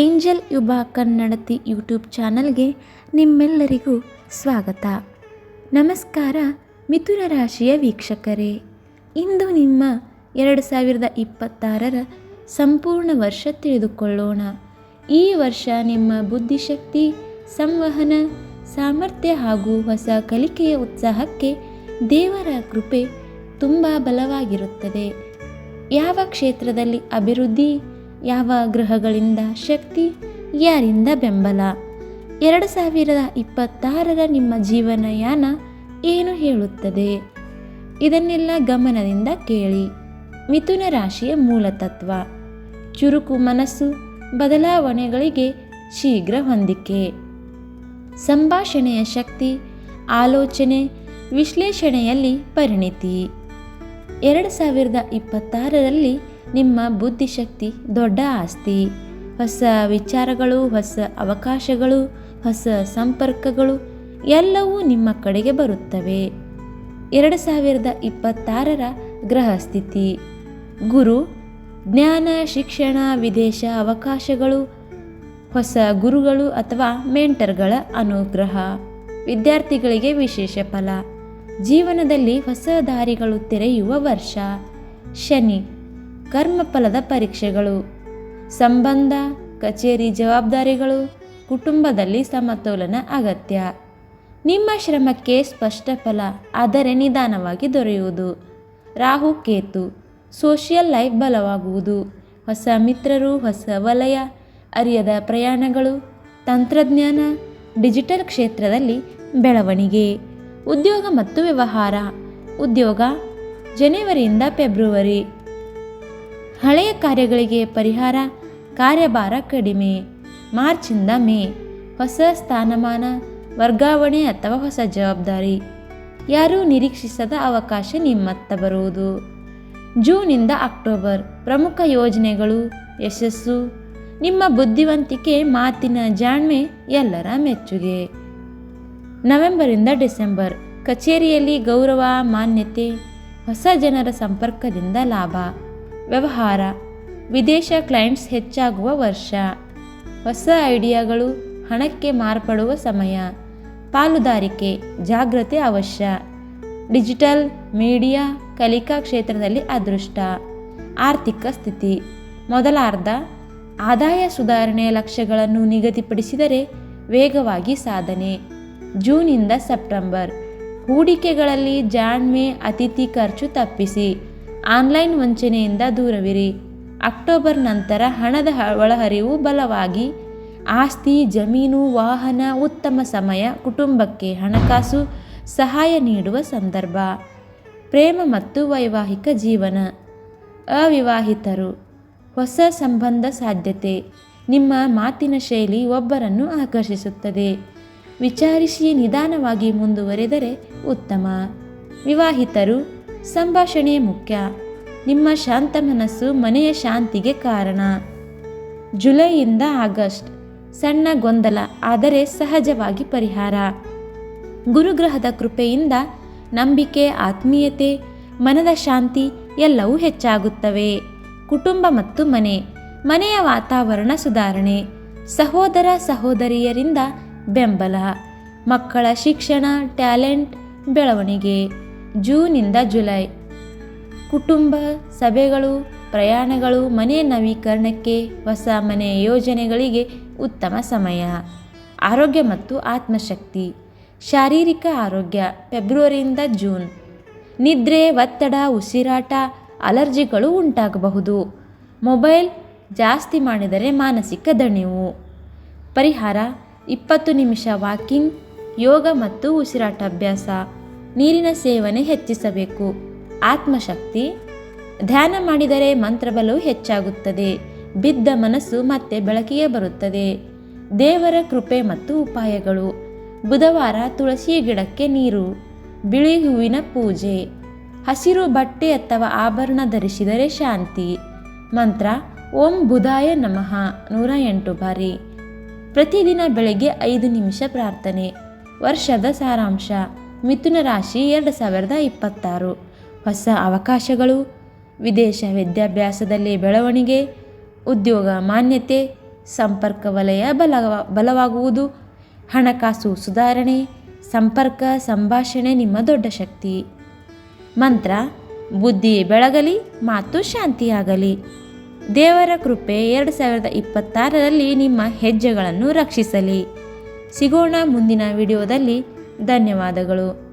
Angel ಯುಬ ಕನ್ನಡತಿ YouTube ಚಾನಲ್ಗೆ ನಿಮ್ಮೆಲ್ಲರಿಗೂ ಸ್ವಾಗತ. ನಮಸ್ಕಾರ ಮಿಥುನ ರಾಶಿಯ ವೀಕ್ಷಕರೇ. ಇಂದು ನಿಮ್ಮ ಎರಡು ಸಾವಿರದ ಇಪ್ಪತ್ತಾರರ ಸಂಪೂರ್ಣ ವರ್ಷ ತಿಳಿದುಕೊಳ್ಳೋಣ. ಈ ವರ್ಷ ನಿಮ್ಮ ಬುದ್ಧಿಶಕ್ತಿ, ಸಂವಹನ, ಸಾಮರ್ಥ್ಯ ಹಾಗೂ ಹೊಸ ಕಲಿಕೆಯ ಉತ್ಸಾಹಕ್ಕೆ ದೇವರ ಕೃಪೆ ತುಂಬ ಬಲವಾಗಿರುತ್ತದೆ. ಯಾವ ಕ್ಷೇತ್ರದಲ್ಲಿ ಅಭಿವೃದ್ಧಿ ಯಾವ ಗ್ರಹಗಳಿಂದ ಶಕ್ತಿ, ಯಾರಿಂದ ಬೆಂಬಲ? ಎರಡು ಸಾವಿರದ ಇಪ್ಪತ್ತಾರರ ನಿಮ್ಮ ಜೀವನಯಾನ ಏನು ಹೇಳುತ್ತದೆ? ಇದನ್ನೆಲ್ಲ ಗಮನದಿಂದ ಕೇಳಿ. ಮಿಥುನ ರಾಶಿಯ ಮೂಲತತ್ವ ಚುರುಕು ಮನಸ್ಸು, ಬದಲಾವಣೆಗಳಿಗೆ ಶೀಘ್ರ ಹೊಂದಿಕೆ. ಸಂಭಾಷಣೆಯ ಶಕ್ತಿ, ಆಲೋಚನೆ, ವಿಶ್ಲೇಷಣೆಯಲ್ಲಿ ಪರಿಣಿತಿ. ಎರಡು ಸಾವಿರದ ಇಪ್ಪತ್ತಾರರಲ್ಲಿ ನಿಮ್ಮ ಬುದ್ಧಿಶಕ್ತಿ ದೊಡ್ಡ ಆಸ್ತಿ. ಹೊಸ ವಿಚಾರಗಳು, ಹೊಸ ಅವಕಾಶಗಳು, ಹೊಸ ಸಂಪರ್ಕಗಳು ಎಲ್ಲವೂ ನಿಮ್ಮ ಕಡೆಗೆ ಬರುತ್ತವೆ. ಎರಡು ಸಾವಿರದ ಇಪ್ಪತ್ತಾರರ ಗ್ರಹ ಸ್ಥಿತಿ. ಗುರು, ಜ್ಞಾನ, ಶಿಕ್ಷಣ, ವಿದೇಶ ಅವಕಾಶಗಳು, ಹೊಸ ಗುರುಗಳು ಅಥವಾ ಮೆಂಟರ್ಗಳ ಅನುಗ್ರಹ. ವಿದ್ಯಾರ್ಥಿಗಳಿಗೆ ವಿಶೇಷ ಫಲ. ಜೀವನದಲ್ಲಿ ಹೊಸ ದಾರಿಗಳು ತೆರೆಯುವ ವರ್ಷ. ಶನಿ ಕರ್ಮಫಲದ ಪರೀಕ್ಷೆಗಳು, ಸಂಬಂಧ, ಕಚೇರಿ ಜವಾಬ್ದಾರಿಗಳು, ಕುಟುಂಬದಲ್ಲಿ ಸಮತೋಲನ ಅಗತ್ಯ. ನಿಮ್ಮ ಶ್ರಮಕ್ಕೆ ಸ್ಪಷ್ಟ ಫಲ, ಆದರೆ ನಿಧಾನವಾಗಿ ದೊರೆಯುವುದು. ರಾಹು ಕೇತು, ಸೋಷಿಯಲ್ ಲೈಫ್ ಬಲವಾಗುವುದು. ಹೊಸ ಮಿತ್ರರು, ಹೊಸ ವಲಯ, ಅರಿಯದ ಪ್ರಯಾಣಗಳು, ತಂತ್ರಜ್ಞಾನ, ಡಿಜಿಟಲ್ ಕ್ಷೇತ್ರದಲ್ಲಿ ಬೆಳವಣಿಗೆ, ಉದ್ಯೋಗ ಮತ್ತು ವ್ಯವಹಾರ. ಉದ್ಯೋಗ, ಜನವರಿಯಿಂದ ಫೆಬ್ರವರಿ. ಹಳೆಯ ಕಾರ್ಯಗಳಿಗೆ ಪರಿಹಾರ, ಕಾರ್ಯಭಾರ ಕಡಿಮೆ. ಮಾರ್ಚಿಂದ ಮೇ. ಹೊಸ ಸ್ಥಾನಮಾನ, ವರ್ಗಾವಣೆ ಅಥವಾ ಹೊಸ ಜವಾಬ್ದಾರಿ. ಯಾರೂ ನಿರೀಕ್ಷಿಸದ ಅವಕಾಶ ನಿಮ್ಮತ್ತ ಬರುವುದು. ಜೂನಿಂದ ಅಕ್ಟೋಬರ್, ಪ್ರಮುಖ ಯೋಜನೆಗಳು, ಯಶಸ್ಸು. ನಿಮ್ಮ ಬುದ್ಧಿವಂತಿಕೆ, ಮಾತಿನ ಜಾಣ್ಮೆ ಎಲ್ಲರ ಮೆಚ್ಚುಗೆ. ನವೆಂಬರಿಂದ ಡಿಸೆಂಬರ್, ಕಚೇರಿಯಲ್ಲಿ ಗೌರವ, ಮಾನ್ಯತೆ, ಹೊಸ ಜನರ ಸಂಪರ್ಕದಿಂದ ಲಾಭ. ವ್ಯವಹಾರ. ವಿದೇಶ ಕ್ಲೈಂಟ್ಸ್ ಹೆಚ್ಚಾಗುವ ವರ್ಷ. ಹೊಸ ಐಡಿಯಾಗಳು ಹಣಕ್ಕೆ ಮಾರ್ಪಡುವ ಸಮಯ. ಪಾಲುದಾರಿಕೆ, ಜಾಗ್ರತೆ ಅವಶ್ಯ. ಡಿಜಿಟಲ್ ಮೀಡಿಯಾ ಕಲಿಕಾ ಕ್ಷೇತ್ರದಲ್ಲಿ ಅದೃಷ್ಟ. ಆರ್ಥಿಕ ಸ್ಥಿತಿ. ಮೊದಲಾರ್ಧ ಆದಾಯ ಸುಧಾರಣೆಯ ಲಕ್ಷ್ಯಗಳನ್ನು ನಿಗದಿಪಡಿಸಿದರೆ ವೇಗವಾಗಿ ಸಾಧನೆ. ಜೂನಿಂದ ಸೆಪ್ಟೆಂಬರ್ ಹೂಡಿಕೆಗಳಲ್ಲಿ ಜಾಣ್ಮೆ ಅತಿಥಿ ಖರ್ಚು ತಪ್ಪಿಸಿ. ಆನ್ಲೈನ್ ವಂಚನೆಯಿಂದ ದೂರವಿರಿ. ಅಕ್ಟೋಬರ್ ನಂತರ ಹಣದ ಒಳಹರಿವು ಬಲವಾಗಿ. ಆಸ್ತಿ, ಜಮೀನು, ವಾಹನ, ಉತ್ತಮ ಸಮಯ, ಕುಟುಂಬಕ್ಕೆ ಹಣಕಾಸು ಸಹಾಯ ನೀಡುವ ಸಂದರ್ಭ. ಪ್ರೇಮ ಮತ್ತು ವೈವಾಹಿಕ ಜೀವನ. ಅವಿವಾಹಿತರು. ಹೊಸ ಸಂಬಂಧ ಸಾಧ್ಯತೆ. ನಿಮ್ಮ ಮಾತಿನ ಶೈಲಿ ಒಬ್ಬರನ್ನು ಆಕರ್ಷಿಸುತ್ತದೆ. ವಿಚಾರಿಸಿ ನಿಧಾನವಾಗಿ ಮುಂದುವರೆದರೆ ಉತ್ತಮ. ವಿವಾಹಿತರು. ಸಂಭಾಷಣೆ ಮುಖ್ಯ. ನಿಮ್ಮ ಶಾಂತ ಮನಸ್ಸು ಮನೆಯ ಶಾಂತಿಗೆ ಕಾರಣ. ಜುಲೈಯಿಂದ ಆಗಸ್ಟ್. ಸಣ್ಣ ಗೊಂದಲ, ಆದರೆ ಸಹಜವಾಗಿ ಪರಿಹಾರ. ಗುರುಗ್ರಹದ ಕೃಪೆಯಿಂದ ನಂಬಿಕೆ, ಆತ್ಮೀಯತೆ, ಮನದ ಶಾಂತಿ ಎಲ್ಲವೂ ಹೆಚ್ಚಾಗುತ್ತವೆ. ಕುಟುಂಬ ಮತ್ತು ಮನೆ. ಮನೆಯ ವಾತಾವರಣ ಸುಧಾರಣೆ. ಸಹೋದರ ಸಹೋದರಿಯರಿಂದ ಬೆಂಬಲ. ಮಕ್ಕಳ ಶಿಕ್ಷಣ, ಟ್ಯಾಲೆಂಟ್, ಬೆಳವಣಿಗೆ. ಜೂನಿಂದ ಜುಲೈ. ಕುಟುಂಬ, ಸಭೆಗಳು, ಪ್ರಯಾಣಗಳು, ಮನೆ ನವೀಕರಣಕ್ಕೆ, ಹೊಸ ಮನೆ ಯೋಜನೆಗಳಿಗೆ ಉತ್ತಮ ಸಮಯ. ಆರೋಗ್ಯ ಮತ್ತು ಆತ್ಮಶಕ್ತಿ. ಶಾರೀರಿಕ ಆರೋಗ್ಯ, ಫೆಬ್ರವರಿಯಿಂದ ಜೂನ್. ನಿದ್ರೆ, ಒತ್ತಡ, ಉಸಿರಾಟ, ಅಲರ್ಜಿಗಳು ಉಂಟಾಗಬಹುದು. ಮೊಬೈಲ್ ಜಾಸ್ತಿ ಮಾಡಿದರೆ ಮಾನಸಿಕ ದಣಿವು. ಪರಿಹಾರ, ಇಪ್ಪತ್ತು ನಿಮಿಷ ವಾಕಿಂಗ್, ಯೋಗ ಮತ್ತು ಉಸಿರಾಟ ಅಭ್ಯಾಸ. ನೀರಿನ ಸೇವನೆ ಹೆಚ್ಚಿಸಬೇಕು. ಆತ್ಮಶಕ್ತಿ. ಧ್ಯಾನ ಮಾಡಿದರೆ ಮಂತ್ರಬಲವು ಹೆಚ್ಚಾಗುತ್ತದೆ. ಬಿದ್ದ ಮನಸ್ಸು ಮತ್ತೆ ಬೆಳಕಿಗೆ ಬರುತ್ತದೆ. ದೇವರ ಕೃಪೆ ಮತ್ತು ಉಪಾಯಗಳು. ಬುಧವಾರ ತುಳಸಿ ಗಿಡಕ್ಕೆ ನೀರು. ಬಿಳಿ ಹೂವಿನ ಪೂಜೆ. ಹಸಿರು ಬಟ್ಟೆ ಅಥವಾ ಆಭರಣ ಧರಿಸಿದರೆ ಶಾಂತಿ. ಮಂತ್ರ, ಓಂ ಬುಧಾಯ ನಮಃ, ನೂರ ಎಂಟು ಬಾರಿ. ಪ್ರತಿದಿನ ಬೆಳಗ್ಗೆ ಐದು ನಿಮಿಷ ಪ್ರಾರ್ಥನೆ. ವರ್ಷದ ಸಾರಾಂಶ. ಮಿಥುನ ರಾಶಿ ಎರಡು ಸಾವಿರದ ಇಪ್ಪತ್ತಾರು. ಹೊಸ ಅವಕಾಶಗಳು, ವಿದೇಶ ವಿದ್ಯಾಭ್ಯಾಸದಲ್ಲಿ ಬೆಳವಣಿಗೆ, ಉದ್ಯೋಗ ಮಾನ್ಯತೆ, ಸಂಪರ್ಕ ವಲಯ ಬಲವ, ಬಲವಾಗುವುದು, ಹಣಕಾಸು ಸುಧಾರಣೆ, ಸಂಪರ್ಕ ಸಂಭಾಷಣೆ ನಿಮ್ಮ ದೊಡ್ಡ ಶಕ್ತಿ. ಮಂತ್ರ, ಬುದ್ಧಿ ಬೆಳಗಲಿ, ಮಾತು ಶಾಂತಿಯಾಗಲಿ. ದೇವರ ಕೃಪೆ ಎರಡು ಸಾವಿರದ ಇಪ್ಪತ್ತಾರರಲ್ಲಿ ನಿಮ್ಮ ಹೆಜ್ಜೆಗಳನ್ನು ರಕ್ಷಿಸಲಿ. ಸಿಗೋಣ ಮುಂದಿನ ವಿಡಿಯೋದಲ್ಲಿ. ಧನ್ಯವಾದಗಳು.